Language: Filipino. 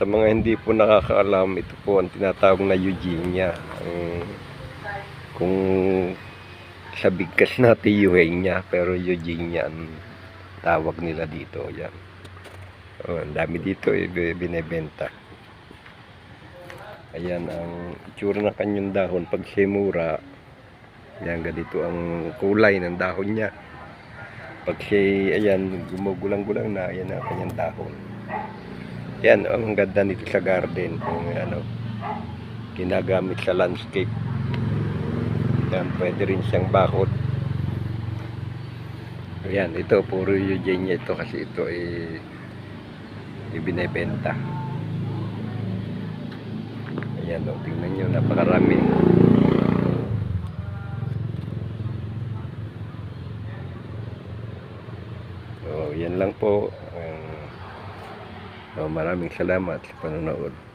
Sa mga hindi po nakakaalam, ito po ang tinatawag na Eugenia. Ang, kung sa bigkas natin Eugenia, pero Eugenia ang tawag nila dito. Yan. Oh, ang dami dito eh, bi- binebenta. Ayan ang itsura ng kanyang dahon. Pag simura, yan ganito ang kulay ng dahon niya. Pag siya, ayan, gumugulang-gulang na, ayan ang kanyang dahon. Yan, oh, ang ganda nito sa garden. Kung ano, ginagamit sa landscape. Yan, pwede rin siyang bakod. Ayan, ito, puro Eugenia ito kasi ito ay ibinebenta. Ayan, o, tingnan nyo, napakarami. So, yan lang po. Um, so, maraming salamat sa panonood.